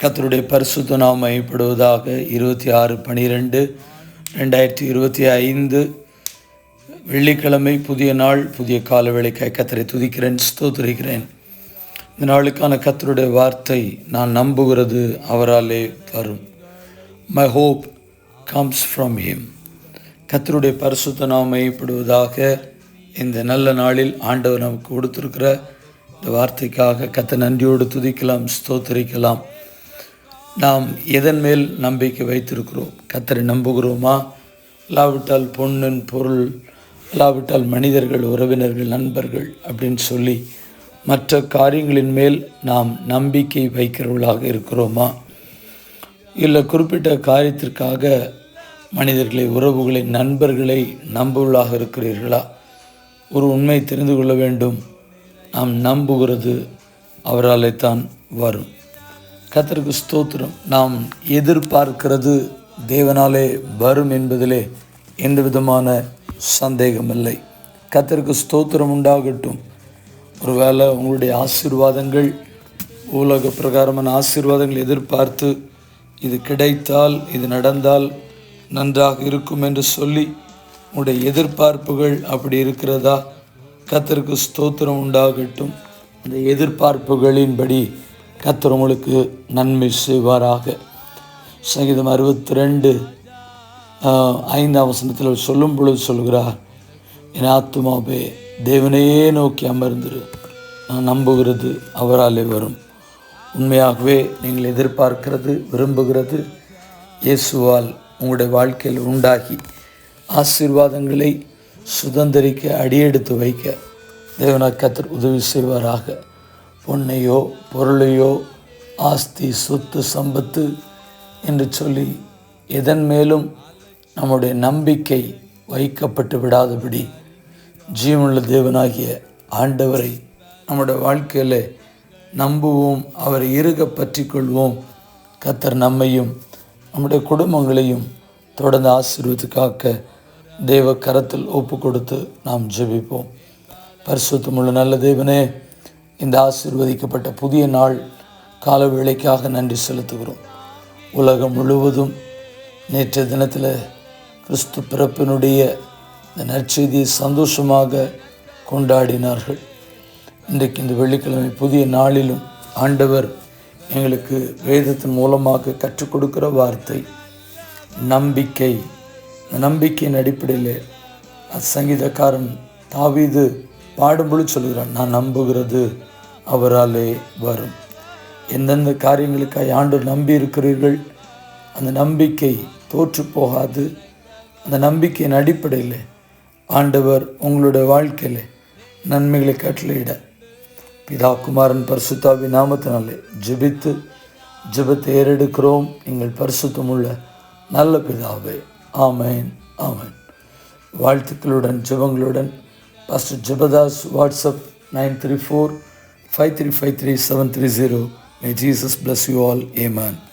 கத்தருடைய பரிசுத்த நாம் மையப்படுவதாக இருபத்தி ஆறு பனிரெண்டு ரெண்டாயிரத்தி இருபத்தி ஐந்து வெள்ளிக்கிழமை புதிய நாள் புதிய கால கத்தரை துதிக்கிறேன் ஸ்தோத்திரிக்கிறேன். இந்த நாளுக்கான கத்தருடைய வார்த்தை நான் நம்புகிறது அவராலே வரும் my hope comes from him கத்தருடைய பரிசுத்த நாம் மையப்படுவதாக இந்த நல்ல நாளில் ஆண்டவர் நமக்கு கொடுத்துருக்கிற இந்த வார்த்தைக்காக கத்த நன்றியோடு துதிக்கலாம் ஸ்தோத்திரிக்கலாம். நாம் எதன் மேல் நம்பிக்கை வைத்திருக்கிறோம்? கத்தரை நம்புகிறோமா? இல்லாவிட்டால் பொண்ணின் பொருள் இல்லாவிட்டால் மனிதர்கள் உறவினர்கள் நண்பர்கள் அப்படின்னு சொல்லி மற்ற காரியங்களின் மேல் நாம் நம்பிக்கை வைக்கிறவர்களாக இருக்கிறோமா? இல்லை குறிப்பிட்ட காரியத்திற்காக மனிதர்களை உறவுகளை நண்பர்களை நம்புவளாக இருக்கிறீர்களா? ஒரு உண்மை தெரிந்து கொள்ள வேண்டும். நாம் நம்புகிறது அவராலே தான் வரும். கத்தருக்கு ஸ்தோத்திரம். நாம் எதிர்பார்க்கிறது தேவனாலே வரும் என்பதிலே எந்த விதமான சந்தேகமில்லை. கத்தருக்கு ஸ்தோத்திரம் உண்டாகட்டும். ஒருவேளை உங்களுடைய ஆசீர்வாதங்கள் உலக பிரகாரமான ஆசீர்வாதங்கள் எதிர்பார்த்து இது கிடைத்தால் இது நடந்தால் நன்றாக இருக்கும் என்று சொல்லி உங்களுடைய எதிர்பார்ப்புகள் அப்படி இருக்கிறதா? கத்தருக்கு ஸ்தோத்திரம் உண்டாகட்டும். அந்த எதிர்பார்ப்புகளின்படி கத்தர் உங்களுக்கு நன்மை செய்வாராக. சங்கீதம் அறுபத்தி ரெண்டு ஐந்தாம் வசனத்தில் சொல்லும் பொழுது சொல்கிறார் என் ஆத்துமாவே தேவனையே நோக்கி அமர்ந்திரு. நான் நம்புகிறது அவராலே வரும். உண்மையாகவே நீங்கள் எதிர்பார்க்கிறது விரும்புகிறது இயேசுவால் உங்களுடைய வாழ்க்கையில் உண்டாகி ஆசீர்வாதங்களை சுதந்திரிக்க அடியெடுத்து வைக்க தேவனா கத்தர் உதவி செய்வாராக. பொன்னையோ பொருளையோ ஆஸ்தி சொத்து சம்பத்து என்று சொல்லி எதன் மேலும் நம்முடைய நம்பிக்கை வைக்கப்பட்டு விடாதபடி ஜீவனுள்ள தேவனாகிய ஆண்டவரை நம்முடைய வாழ்க்கையில் நம்புவோம் அவரை இருக பற்றி கொள்வோம். கத்தர் நம்மையும் நம்முடைய குடும்பங்களையும் தொடர்ந்து ஆசீர்வதிக்காக்க தேவ கரத்தில் ஒப்பு கொடுத்து நாம் ஜெபிப்போம். பரிசுத்தமுள்ள நல்ல தேவனே இந்த ஆசிர்வதிக்கப்பட்ட புதிய நாள் கால வேலைக்காக நன்றி செலுத்துகிறோம். உலகம் முழுவதும் நேற்றைய தினத்தில் கிறிஸ்து பிறப்பினுடைய இந்த நற்செய்தியை சந்தோஷமாக கொண்டாடினார்கள். இன்றைக்கு இந்த வெள்ளிக்கிழமை புதிய நாளிலும் ஆண்டவர் எங்களுக்கு வேதத்தின் மூலமாக கற்றுக் கொடுக்கிற வார்த்தை நம்பிக்கை. இந்த நம்பிக்கையின் அடிப்படையில் சங்கீதக்காரன் தாவீது பாடும்பொழுது சொல்கிறான் நான் நம்புகிறது அவராலே வரும். எந்தெந்த காரியங்களுக்காக ஆண்டு நம்பி இருக்கிறீர்கள் அந்த நம்பிக்கை தோற்று போகாது. அந்த நம்பிக்கையின் அடிப்படையில் ஆண்டவர் உங்களுடைய வாழ்க்கையில் நன்மைகளை கட்டளையிட. பிதா குமாரன் பரிசுத்தாவி நாமத்தினாலே ஜெபித்து ஜெபத்தை ஏறெடுக்கிறோம். எங்கள் பரிசுத்தமுள்ள நல்ல பிதாவே ஆமேன் ஆமேன். வாழ்த்துக்களுடன் ஜெபங்களுடன் Pastor Jabadas, WhatsApp 934 5353730. May Jesus bless you all. Amen.